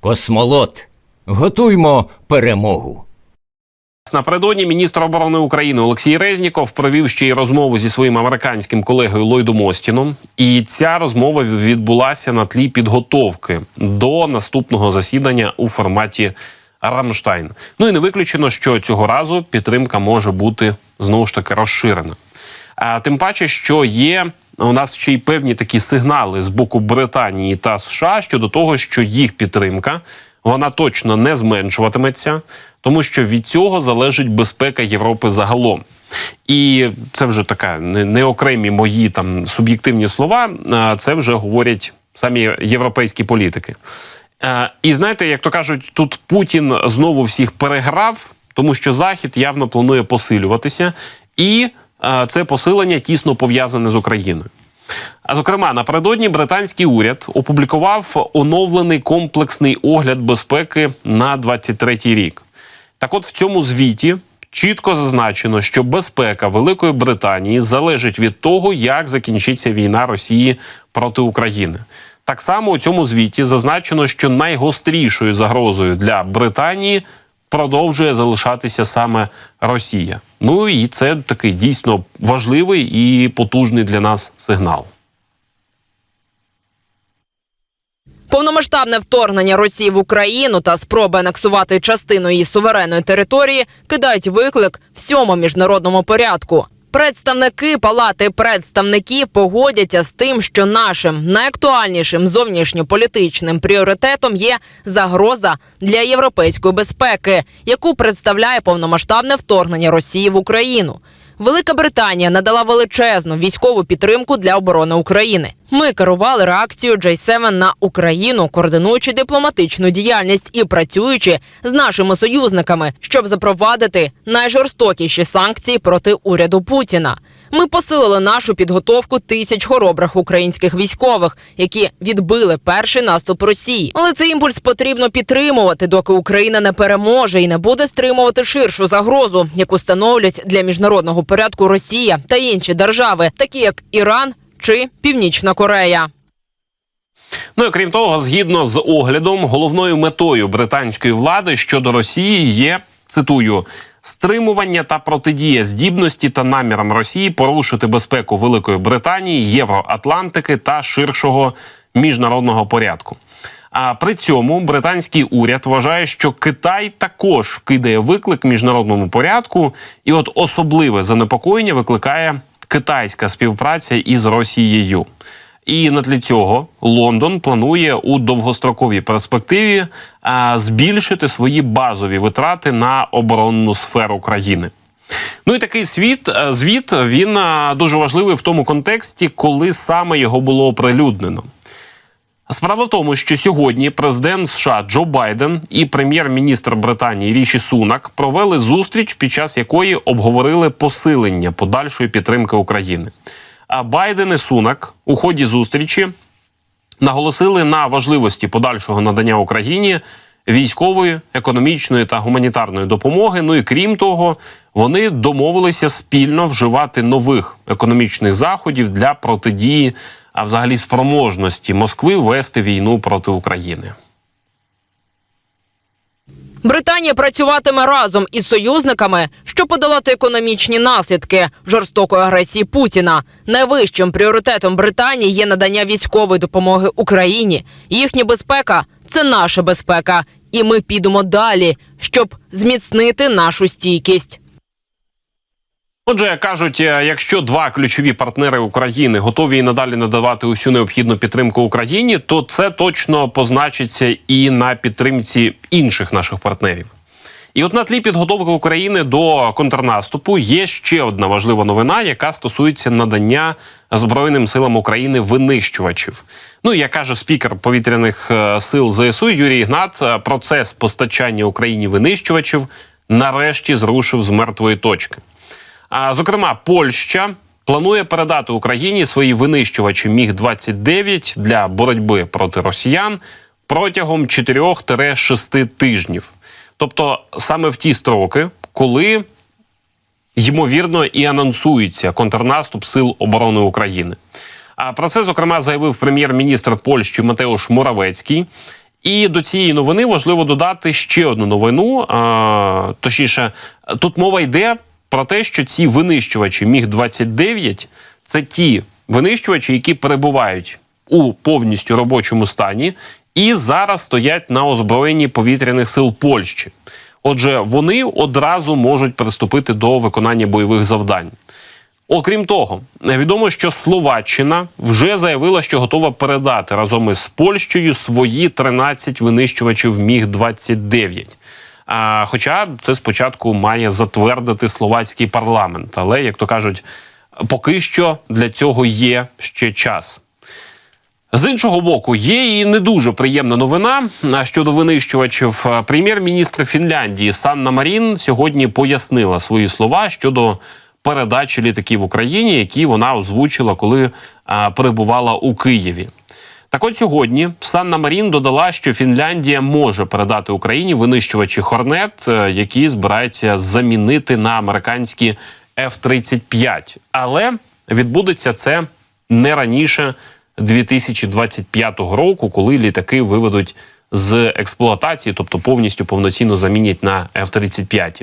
Космолот. Готуймо перемогу. Напередодні міністр оборони України Олексій Резніков провів ще й розмову зі своїм американським колегою Ллойдом Остіном. І ця розмова відбулася на тлі підготовки до наступного засідання у форматі Рамштайн. Ну і не виключено, що цього разу підтримка може бути знову ж таки розширена. А тим паче, що є у нас ще й певні такі сигнали з боку Британії та США щодо того, що їх підтримка вона точно не зменшуватиметься, тому що від цього залежить безпека Європи загалом. І це вже така не, окремі мої там суб'єктивні слова. Це вже говорять самі європейські політики. Е, І знаєте, як то кажуть, тут Путін знову всіх переграв, тому що Захід явно планує посилюватися, і це посилення тісно пов'язане з Україною. А зокрема, напередодні британський уряд опублікував оновлений комплексний огляд безпеки на 23-й рік. Так, от в цьому звіті чітко зазначено, що безпека Великої Британії залежить від того, як закінчиться війна Росії проти України. Так само у цьому звіті зазначено, що найгострішою загрозою для Британії продовжує залишатися саме Росія. Ну і це такий дійсно важливий і потужний для нас сигнал. Повномасштабне вторгнення Росії в Україну та спроби анексувати частину її суверенної території кидають виклик всьому міжнародному порядку. Представники палати представників погодяться з тим, що нашим найактуальнішим зовнішньополітичним пріоритетом є загроза для європейської безпеки, яку представляє повномасштабне вторгнення Росії в Україну. Велика Британія надала величезну військову підтримку для оборони України. Ми керували реакцією J7 на Україну, координуючи дипломатичну діяльність і працюючи з нашими союзниками, щоб запровадити найжорстокіші санкції проти уряду Путіна. Ми посилили нашу підготовку тисяч хоробрих українських військових, які відбили перший наступ Росії. Але цей імпульс потрібно підтримувати, доки Україна не переможе і не буде стримувати ширшу загрозу, яку становлять для міжнародного порядку Росія та інші держави, такі як Іран чи Північна Корея. Ну і крім того, згідно з оглядом, головною метою британської влади щодо Росії є цитую. Стримування та протидія здібності та намірам Росії порушити безпеку Великої Британії, Євроатлантики та ширшого міжнародного порядку. А при цьому британський уряд вважає, що Китай також кидає виклик міжнародному порядку, і от особливе занепокоєння викликає китайська співпраця із Росією. І на тлі цього Лондон планує у довгостроковій перспективі збільшити свої базові витрати на оборонну сферу країни. Ну і такий світ е, звіт він дуже важливий в тому контексті, коли саме його було оприлюднено. Справа в тому, що сьогодні президент США Джо Байден і прем'єр-міністр Британії Ріші Сунак провели зустріч, під час якої обговорили посилення подальшої підтримки України. Байден і Сунак у ході зустрічі наголосили на важливості подальшого надання Україні військової, економічної та гуманітарної допомоги. Ну і крім того, вони домовилися спільно вживати нових економічних заходів для протидії, а взагалі спроможності Москви вести війну проти України. Британія працюватиме разом із союзниками, щоб подолати економічні наслідки жорстокої агресії Путіна. Найвищим пріоритетом Британії є надання військової допомоги Україні. Їхня безпека це наша безпека, і ми підемо далі, щоб зміцнити нашу стійкість. Отже, кажуть, е, якщо два ключові партнери України готові і надалі надавати усю необхідну підтримку Україні, то це точно позначиться і на підтримці інших наших партнерів. І от на тлі підготовки України до контрнаступу є ще одна важлива новина, яка стосується надання Збройним силам України винищувачів. Ну як каже спікер повітряних е, сил ЗСУ Юрій Ігнат, е, процес постачання Україні винищувачів нарешті зрушив з мертвої точки. А зокрема, Польща планує передати Україні свої винищувачі Міг 29 для боротьби проти росіян протягом 4-6 тижнів. Тобто саме в ті строки, коли ймовірно і анонсується контрнаступ Сил оборони України. А про це зокрема заявив прем'єр-міністр Польщі Матеуш Моравецький. І до цієї новини важливо додати ще одну новину. А, точніше, тут мова йде про те, що ці винищувачі Міг 29 це ті винищувачі, які перебувають у повністю робочому стані і зараз стоять на озброєнні повітряних сил Польщі. Отже, вони одразу можуть приступити до виконання бойових завдань. Окрім того, відомо, що Словаччина вже заявила, що готова передати разом із Польщею свої 13 винищувачів Міг 29 А, хоча це спочатку має затвердити словацький парламент. Але, як то кажуть, поки що для цього є ще час. З іншого боку, є і не дуже приємна новина щодо винищувачів. Прем'єр-міністр Фінляндії Санна Марін сьогодні пояснила свої слова щодо передачі літаків Україні, які вона озвучила, коли а, перебувала у Києві. Так от сьогодні Санна Марін додала, що Фінляндія може передати Україні винищувачі Хорнет, е, які збирається замінити на американські F-35. Але відбудеться це не раніше 2025 року, коли літаки виведуть з експлуатації, тобто повністю повноцінно замінять на F-35.